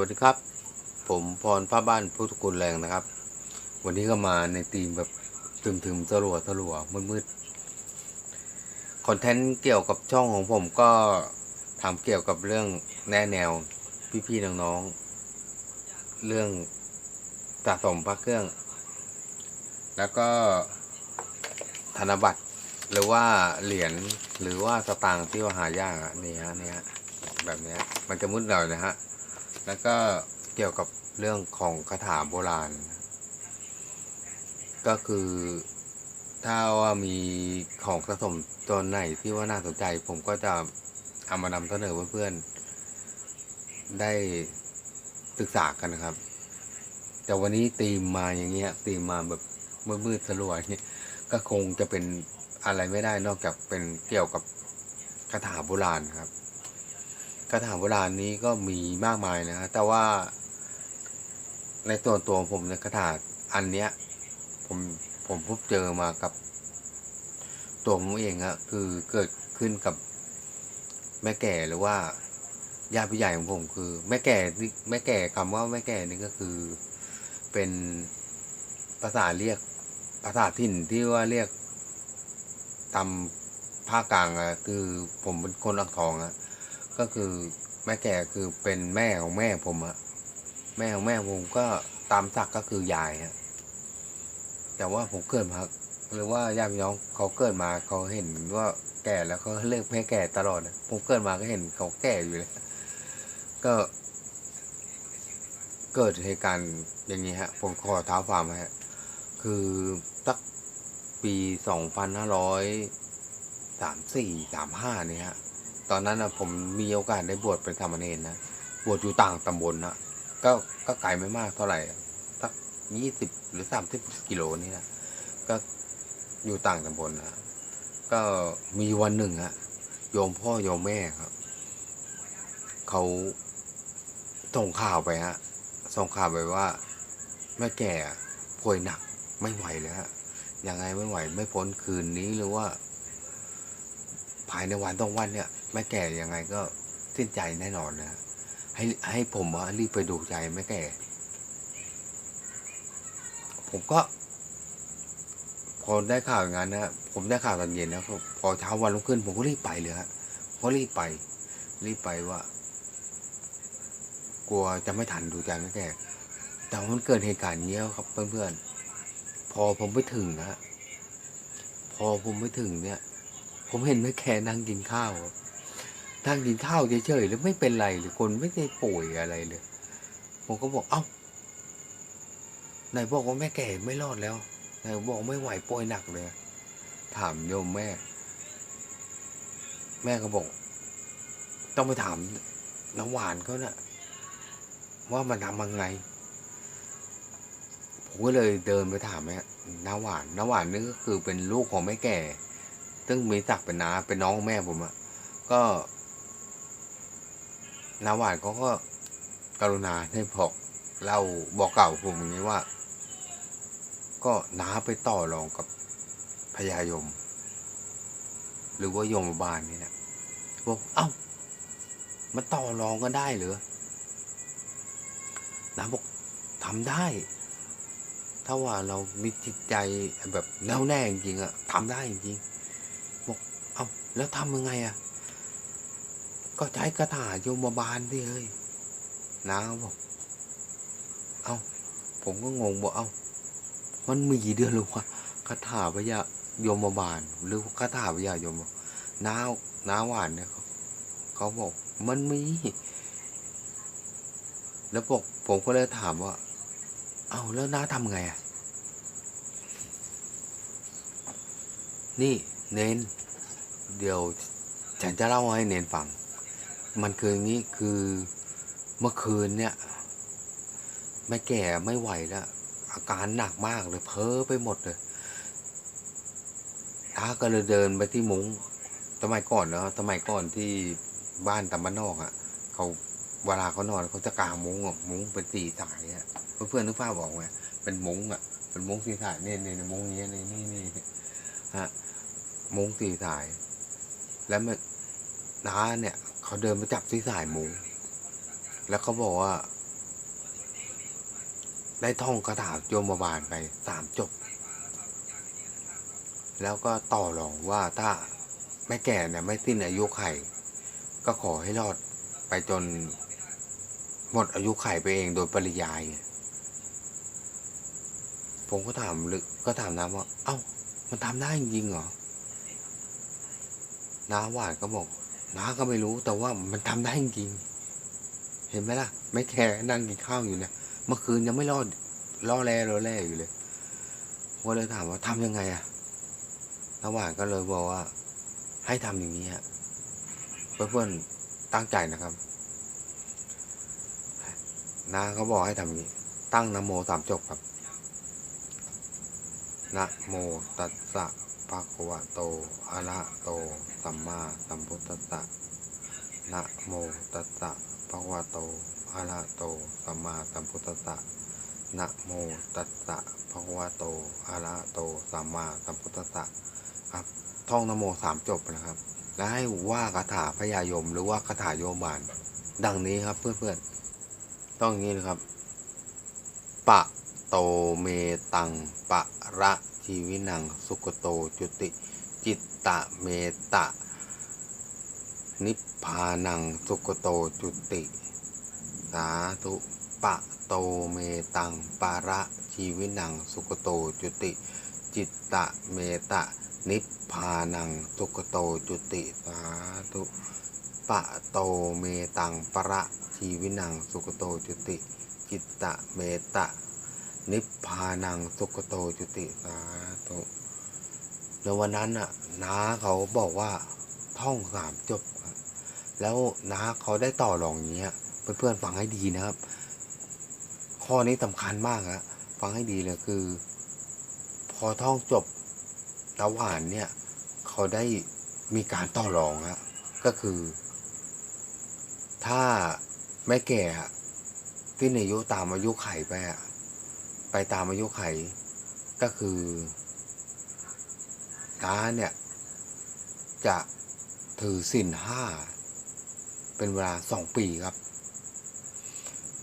วัสดีครับ ผมพรผ้าบ้านพุทธกุลแรงนะครับ วันนี้ก็มาในธีมแบบถึมถึมๆสลัวสลัวมืดมืดๆคอนเทนต์เกี่ยวกับช่องของผมก็ทำเกี่ยวกับเรื่องแน่แนวพี่ๆน้องๆเรื่องสะสมพระเครื่อง แล้วก็ธนบัตรหรือว่าเหรียญหรือว่าสตางค์ที่ว่าหายากอะนี่ฮะนี่ฮะแบบนี้มันจะมุดหน่อยนะฮะ แล้วก็เกี่ยวกับเรื่องของคาถาโบราณ ก็คือถ้าว่ามีของสะสมตัวไหนที่ว่าน่าสนใจ ผมก็จะเอามานำเสนอเพื่อนๆได้ศึกษากันนะครับ แต่วันนี้ตีมมาอย่างเงี้ยตีมมาแบบมืดๆสลัวเนี่ยก็คงจะเป็นอะไรไม่ได้นอกจากเป็นเกี่ยวกับคาถาโบราณครับ คาถาโบราณนี้ก็มีมากมายนะฮะแต่ว่า ในตัวตัวผมในยคาถาอันเนี้ย ผมผมพบเจอมากับ ตัวผมเองอะคือเกิดขึ้นกับแม่แก่หรือว่าญาติผู้ใหญ่ของผมคือ แม่แก่แม่แก่คำว่าแม่แก่นี่ก็คือ เป็นภาษาเรียกภาษาถิ่นที่ว่าเรียกตามภาคกลางอะคือผมเป็นคนอ่างทองอะ ก็คือแม่แก่คือเป็นแม่ของแม่ผมอะแม่ของแม่ผมก็ตามศักดิ์ก็คือยายฮะแต่ว่าผมเกิดมาหรือว่าญาติพี่น้องเขาเกิดมาเขาเห็นว่าแก่แล้วเขาเรียกแม่แก่ตลอดนะผมเกิดมาก็เห็นเขาแก่อยู่เลยก็เกิดเหตุการณ์อย่างนี้ฮะ ผมขอเท้าความฮะ คือสักปีสองพันห้าร้อยสามสี่สามห้านี่ฮะ ตอนนั้นนะผมมีโอกาสได้บวชเป็นสามเณรนะบวชอยู่ต่างตำบลนะก็ก็ไกลไม่มากเท่าไหร่สักยี่สิบหรือสามสิบกิโลนี่นะก็อยู่ต่างตำบลนะก็มีวันหนึ่งฮะโยมพ่อโยมแม่ครับเขาส่งข่าวไปฮะส่งข่าวไปว่าแม่แก่ป่วยหนักไม่ไหวแล้วฮะยังไงไม่ไหว ไม่พ้นคืนนี้หรือว่า ภายในวันต้องวันเนี่ย แม่แก่ยังไงก็สิ้นใจแน่นอนนะให้ให้ผมว่ารีบไปดูใจแม่แก่ ผมก็ พอได้ข่าวอย่างนั้นนะผมได้ข่าวตอนเย็นนะพอเช้าวันรุ่งขึ้น ผมก็รีบไปเลยฮะก็รีบไป รีบไปว่า กลัวจะไม่ทันดูใจแม่แก่แต่ว่ามันเกิดเหตุการณ์เงี้ยครับ เพื่อนๆพอผมไปถึงนะพอผมไปถึงเนี่ย ผมเห็นแม่แค่นั่งกินข้าวอะ นั่งกินข้าวเฉยๆแล้วไม่เป็นไรเลยคนไม่ได้ป่วยอะไรเลย ผมก็บอกเอ้าไหนบอกว่าแม่แก่ไม่รอดแล้วไหนบอกไม่ไหวป่วยหนักเลย ถามโยมแม่ แม่ก็บอก ต้องไปถามน้ำหวานเขานะ่ะ ว่ามันทำยังไงผมก็เลยเดินไปถามแม่น้าหวานน้าหวานนี่ก็คือเป็นลูกของแม่แก่ ซึ่งมีศักดิ์เป็นน้าเป็นน้องแม่ผมอะก็ นาวานเขาก็กรุณาให้บอกเล่าบอกเก่าผมอย่างนี้ว่า ก็น้าไปต่อรองกับพญายม หรือว่ายมบาลนี่แหละบอกเอ้ามันต่อรองกันได้เหรอน้าบอกทำได้ ถ้าว่าเรามีจิตใจแบบแน่วแน่จริงๆอะทำได้จริงๆบอกเอาแล้วทำยังไงอะ ก็ใช้คาถาโยมบาลที่เฮ้ยนาบอก เอาผมก็งงบอกเอามันมีกี่เดือนหรือวะคาถาพยาโยมบาล หรือคาถาพยาโยมน้าน้าหวานเนี่ยเขาเขาบอก มันมี แล้วบอกผมก็เลยถามว่า เอาแล้วน้าทำไงอะนี่เน้น เดี๋ยว ฉันจะเล่าให้เน้นฟัง มันคืออย่างนี้คือเมื่อคืนเนี่ยแม่แก่ไม่ไหวแล้วอาการหนักมากเลยเพ้อไปหมดเลยท้าก็เลยเดินไปที่มุง้งสมัยก่อนเนาะสมัยก่อนที่บ้านตำบ้านนอกอะ่ะเขาเวลาเขานอนเขาจะกางมุ้งอะมุ้งเป็นตีสายอะเพื่อนๆนึกภาพบอกไหมเป็นมุ้งอะเป็นมุ้งตีสายเนี่ยในมุ้งนี้นี่นี่นี่ฮะมุ้งตีสาย แล้วมันน้าเนี่ย เขาเดินไปจับที่สายมุง แล้วเขาบอกว่า ได้ท่องคาถาโยมบาลไปสามจบ แล้วก็ต่อรองว่าถ้าแม่แก่เนี่ยไม่สิ้นอายุไข ก็ขอให้รอดไปจน หมดอายุไขไปเองโดยปริยาย ผมก็ถามลึกก็ถามน้ำว่า เอ้า มันทำได้จริงเหรอน้าหวานก็บอก น้าก็ไม่รู้แต่ว่ามันทำได้จริง เห็นไหมล่ะ ไม่แค่นั่งกินข้าวอยู่เนี่ยเมื่อคืนยังไม่รอดล่อแร่ล่อแร่อยู่เลยก็เลยถามว่าทำยังไงอะน้าหวานก็เลยบอกว่า ให้ทำอย่างนี้ฮะเพื่อนๆตั้งใจนะครับน้าเขาบอกให้ทำอย่างนี้ ตั้งนะโมสามจบครับนะโมตัสสะภะคะวะโตอะระ โต สัมมาสัมพุทธัสสะนะโมตัสสะภะคะวะโตอะระโต สัมมาสัมพุทธัสสะนะโมตัสสะภะคะวะโตอะระโต สัมมาสัมพุทธัสสะครับท่องนะโมสามจบนะครับ และให้ว่าคาถาพยายมหรือว่าคาถาโยมบาลดังนี้ครับเพื่อนๆ ต้องอย่างนี้นะครับ ปะโตเมตัง ปะระชีวินัง สุกโตจุติ จิตตะเมตะ นิพพานังสุกโตจุติ สาธุปะโตเมตังปะระชีวินังสุกโตจุติ จิตตะเมตะ นิพพานังสุกโตจุติ สาธุปะโตเมตังปะระชีวินังสุกโตจุติ จิตตะเมตะ นิพพานังสุกโตจุติ สาธุ ในวันนั้นน่ะน้าเขาบอกว่าท่องสามจบ แล้วน้าเขาได้ต่อรองอย่างเงี้ยเพื่อนๆฟังให้ดีนะครับ ข้อนี้สำคัญมากอะฟังให้ดีเลยคือ พอท่องจบตะหวานเนี่ย เขาได้มีการต่อรองอะก็คือ ถ้าไม่แก่ะที่อายุตามอายุไขไปอะไปตามอายุไขก็คือ น้าเนี่ย จะถือสินห้า เป็นเวลาสองปีครับ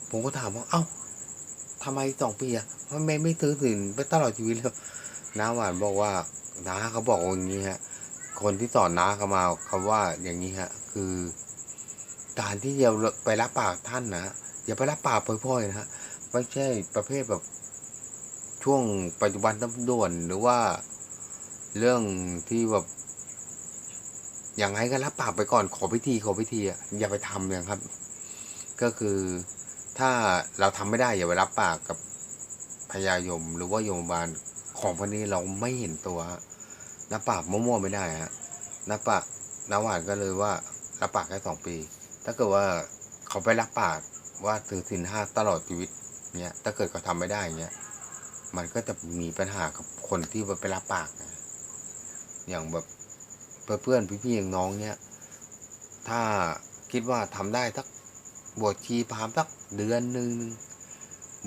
ผมก็ถามว่า เอ้าทำไมสองปีอะทำไมไม่ถือสินไปตลอดชีวิตเลยน้าหวานบอกว่าน้าเขาบอกอย่างนี้ฮะ คนที่สอนน้าเขามาคำว่าอย่างนี้ฮะ คือการที่จะไปรับปากท่านนะอย่าไปรับปากพล่อยๆนะฮะไม่ใช่ประเภทแบบช่วงปัจจุบันต้องด่วนหรือว่า เรื่องที่แบบอย่างไรก็รับปากไปก่อนขอพิธีขอพิธีอะอย่าไปทำเลยครับ ก็คือถ้าเราทำไม่ได้อย่าไปรับปากกับพญายม หรือว่าโยมบาลของพวกนี้เราไม่เห็นตัวรับปากมั่วๆไม่ได้ฮะรับปากนาวานก็เลยว่ารับปากแค่สองปี ถ้าเกิดว่าเขาไปรับปากว่าถือสินห้าตลอดชีวิตเนี้ยถ้าเกิดเขาทำไม่ได้เนี้ยมันก็จะมีปัญหากับคนที่ไปรับปากนะ อย่างแบบเพื่อนๆพี่ๆอย่างน้องเนี้ยถ้าคิดว่าทำได้สักบวชชีพามสักเดือนหนึ่ง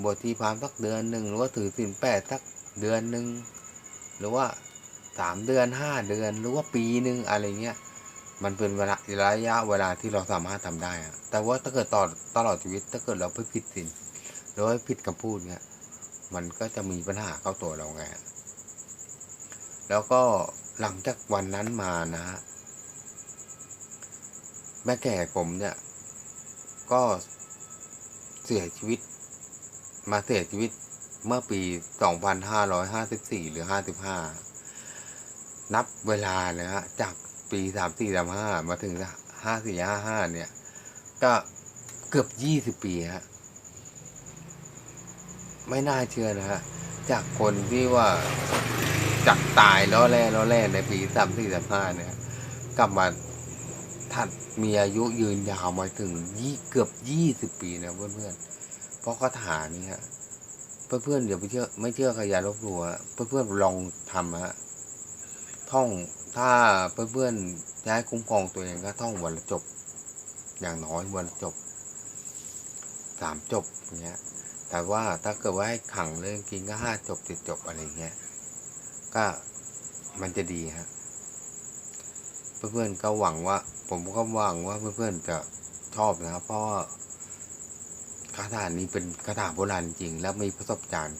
บวชชีพามสักเดือนหนึ่งหรือว่าถือศีลแปดสักเดือนหนึ่งหรือว่าสามเดือนห้าเดือนหรือว่าปีหนึ่งอะไรเงี้ยมันเป็นเวลาระยะเวลาที่เราสามารถทำได้อะแต่ว่าถ้าเกิดต่อตลอดชีวิตถ้าเกิดเราไปผิดศีลหรือว่าผิดคำพูดเนี้ยมันก็จะมีปัญหาเข้าตัวเราไงแล้วก็ หลังจากวันนั้นมานะฮะแม่แก่ผมเนี่ย ก็เสียชีวิต มาเสียชีวิตเมื่อปี 2554 หรือ 55 นับเวลาเลยฮะจากปี 34 35 มาถึง 54 55 เนี่ย ก็เกือบ 20 ปีฮะ ไม่น่าเชื่อนะฮะ จากคนที่ว่า จากตายล้อแร่ล้อแร่ในปีสามสี่สามห้าเนี่ยกลับมาถัดมีอายุยืนยาวมาถึงยี่เกือบยี่สิบปีนะเพื่อนๆเพราะคาถานี้ฮะเพื่อนๆอนเดี๋ย่าไปเชื่อไม่เชื่อขยาลบหลู่ฮะเพื่อนลองทำฮะท่องถ้าเพื่อนๆจะให้ายคุ้มครองตัวเองก็ท่องวันละจบ อย่างน้อยวันละจบสามจบอย่างเงี้ยแต่ว่าถ้าเกิดว่าให้ขังเรื่องกินก็ห้าจบเจ็ดจบอะไรเงี้ย ก็มันจะดีฮะเพื่อนๆก็หวังว่า ผมก็หวังว่าเพื่อนๆจะชอบนะครับ เพราะว่าคาถานี้เป็นคาถาโบราณจริง แล้วมีประสบการณ์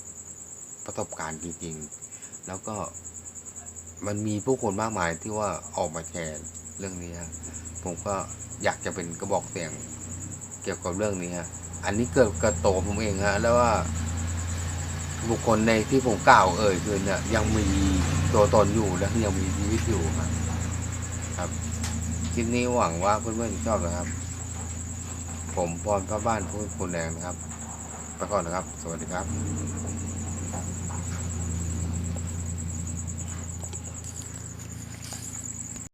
ประสบการณ์จริง ๆ แล้วก็มันมีผู้คนมากมายที่ว่าออกมาแชร์เรื่องนี้ฮะผมก็อยากจะเป็นกระบอกเสียงเกี่ยวกับเรื่องนี้ฮะอันนี้เกิดกระโตผมเองฮะแล้วว่า บุคคลในที่ผมกล่าวเอ่ยคือเนี่ยยังมีตัวตนอยู่และยังมีชีวิตอยู่ครับครับคลิปนี้หวังว่าเพื่อนๆชอบนะครับ ผมพรพระบ้านพูดคุณแดงนะครับไปก่อนนะครับ สวัสดีครับ